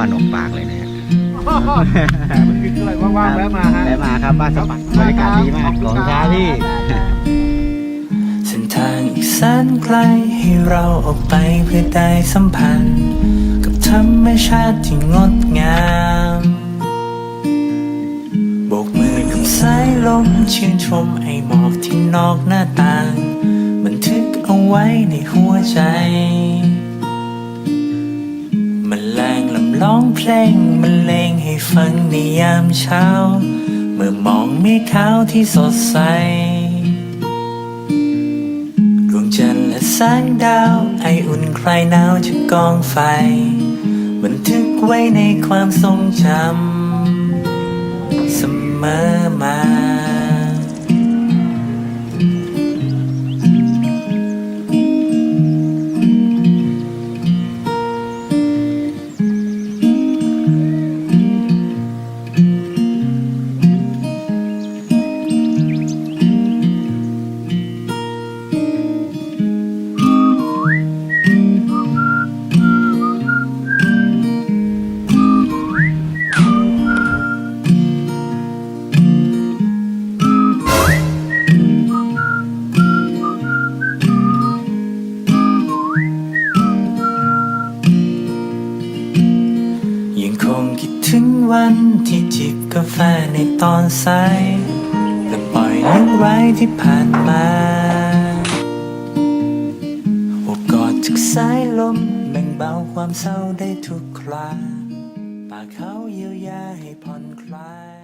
มันคืออะไรว่างๆแวะมาฮะ แวะมาครับบ้านสปัดบรรยากาศดีมากขอบคุณครับพี่เส้นทางอีกแสนไกลให้เราออกไปเพื่อได้สัมพันธ์ กับธรรมชาติที่งดงามโบกมือกับสายลมชื่นชมไอหมอกที่นอกหน้าต่าง บันทึกเอาไว้ในหัวใจ มันแรงลำ ร้องเพลงมันเลงให้ฟังในยามเช้า เมื่อมองเมฆขาวที่สดใสดวงจันทร์และแสงดาว ไออุ่นคลายหนาวจากกองไฟ บันทึกไว้ในความทรงจำเสมอมา ถึงวันที่จิบกาแฟในตอนสายและปล่อยเรื่องร้ที่ผ่านมาโอบกอดจากสายลมแบ่งเบาความเศร้าได้ทุกคราปากเขาเยียวยาให้ผ่อนคลาย